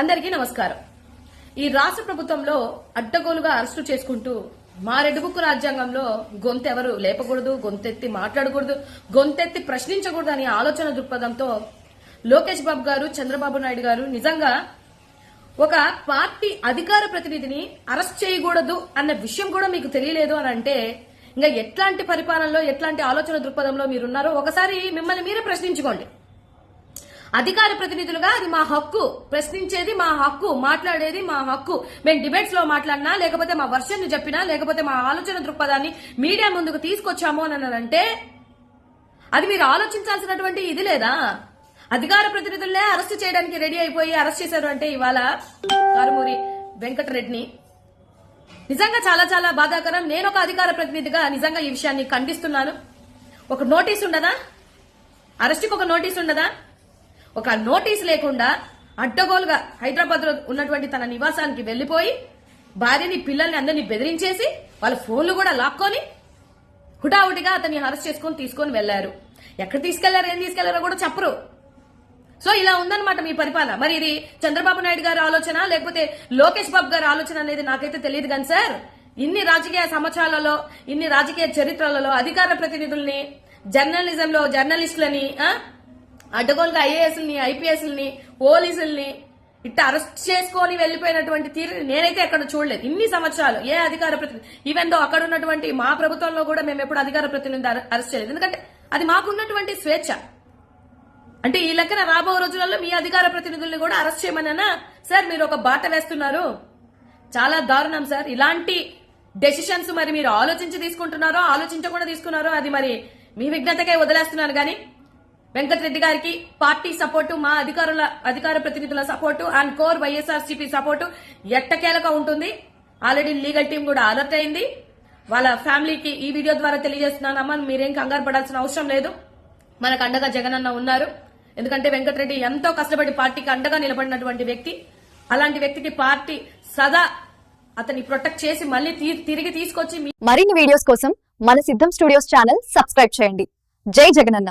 అందరికీ నమస్కారం. ఈ రాష్ట్ర ప్రభుత్వంలో అడ్డగోలుగా అరెస్టు చేసుకుంటూ మా రెడ్డుబుక్కు రాజ్యాంగంలో గొంతెవరు లేపకూడదు గొంతెత్తి మాట్లాడకూడదు గొంతెత్తి ప్రశ్నించకూడదు అనే ఆలోచన దృక్పథంతో లోకేష్ బాబు గారు చంద్రబాబు నాయుడు గారు నిజంగా ఒక పార్టీ అధికార ప్రతినిధిని అరెస్ట్ చేయకూడదు అన్న విషయం కూడా మీకు తెలియలేదు అని అంటే ఇంకా ఎట్లాంటి పరిపాలనలో ఎట్లాంటి ఆలోచన దృక్పథంలో మీరున్నారో ఒకసారి మిమ్మల్ని మీరే ప్రశ్నించుకోండి. అధికార ప్రతినిధులుగా అది మా హక్కు. ప్రశ్నించేది మా హక్కు. మాట్లాడేది మా హక్కు. మేము డిబేట్స్లో మాట్లాడినా లేకపోతే మా వర్షన్ చెప్పినా లేకపోతే మా ఆలోచన దృక్పథాన్ని మీడియా ముందుకు తీసుకొచ్చాము అని అంటే అది మీరు ఆలోచించాల్సినటువంటి ఇది లేదా? అధికార ప్రతినిధులనే అరెస్ట్ చేయడానికి రెడీ అయిపోయి అరెస్ట్ చేశారు అంటే ఇవాళ కారుమూరి వెంకటరెడ్డిని. నిజంగా చాలా చాలా బాధాకరం. నేను ఒక అధికార ప్రతినిధిగా నిజంగా ఈ విషయాన్ని ఖండిస్తున్నాను. ఒక నోటీస్ ఉండదా? అరెస్ట్కి ఒక నోటీస్ ఉండదా? ఒక నోటీస్ లేకుండా అడ్డగోలుగా హైదరాబాద్లో ఉన్నటువంటి తన నివాసానికి వెళ్ళిపోయి భార్యని పిల్లల్ని అందరినీ బెదిరించేసి వాళ్ళ ఫోన్లు కూడా లాక్కొని హుటాహుటిగా అతన్ని అరెస్ట్ చేసుకొని తీసుకొని వెళ్ళారు ఎక్కడ తీసుకెళ్ళారు ఏం తీసుకెళ్ళారో కూడా చెప్పరు. సో ఇలా ఉందన్నమాట మీ పరిపాలన. మరి ఇది చంద్రబాబు నాయుడు గారి ఆలోచన లేకపోతే లోకేష్ బాబు గారి ఆలోచన అనేది నాకైతే తెలియదు కానీ సార్ ఇన్ని రాజకీయ సంవత్సరాలలో ఇన్ని రాజకీయ చరిత్రలలో అధికార ప్రతినిధుల్ని జర్నలిజంలో జర్నలిస్టులని అడ్డగోలుగా ఐఏఎస్ని ఐపీఎస్ని పోలీసుల్ని ఇట్లా అరెస్ట్ చేసుకొని వెళ్ళిపోయినటువంటి తీరుని నేనైతే ఎక్కడ చూడలేదు. ఇన్ని సంవత్సరాలు ఏ అధికార ప్రతినిధి ఈవెన్ దో అక్కడ ఉన్నటువంటి మా ప్రభుత్వంలో కూడా మేము ఎప్పుడు అధికార ప్రతినిధి అరెస్ట్ చేయలేదు. ఎందుకంటే అది మాకున్నటువంటి స్వేచ్ఛ. అంటే ఈ లెక్కన రాబో రోజులలో మీ అధికార ప్రతినిధుల్ని కూడా అరెస్ట్ చేయమన్నా సార్ మీరు ఒక బాట వేస్తున్నారు. చాలా దారుణం సార్. ఇలాంటి డెసిషన్స్ మరి మీరు ఆలోచించి తీసుకుంటున్నారో ఆలోచించకుండా తీసుకున్నారో అది మరి మీ విజ్ఞతకే వదిలేస్తున్నాను కానీ వెంకటరెడ్డి గారికి పార్టీ సపోర్టు మా అధికారుల అధికార ప్రతినిధుల support and core YSRCP support ఎట్టకేలక ఉంటుంది. ఆల్రెడీ లీగల్ టీం కూడా అలర్ట్ అయింది. వాళ్ళ ఫ్యామిలీకి ఈ వీడియో ద్వారా తెలియజేస్తున్నానమ్మా మీరేం కంగారు పడాల్సిన అవసరం లేదు. మనకు అండగా జగనన్న ఉన్నారు. ఎందుకంటే వెంకటరెడ్డి ఎంతో కష్టపడి పార్టీకి అండగా నిలబడినటువంటి వ్యక్తి. అలాంటి వ్యక్తికి పార్టీ సదా అతన్ని ప్రొటెక్ట్ చేసి మళ్ళీ తిరిగి తీసుకొచ్చి మీ మరిన్ని వీడియోస్ కోసం మన సిద్ధం స్టూడియోస్ ఛానల్ సబ్స్క్రైబ్ చేయండి. జై జగనన్న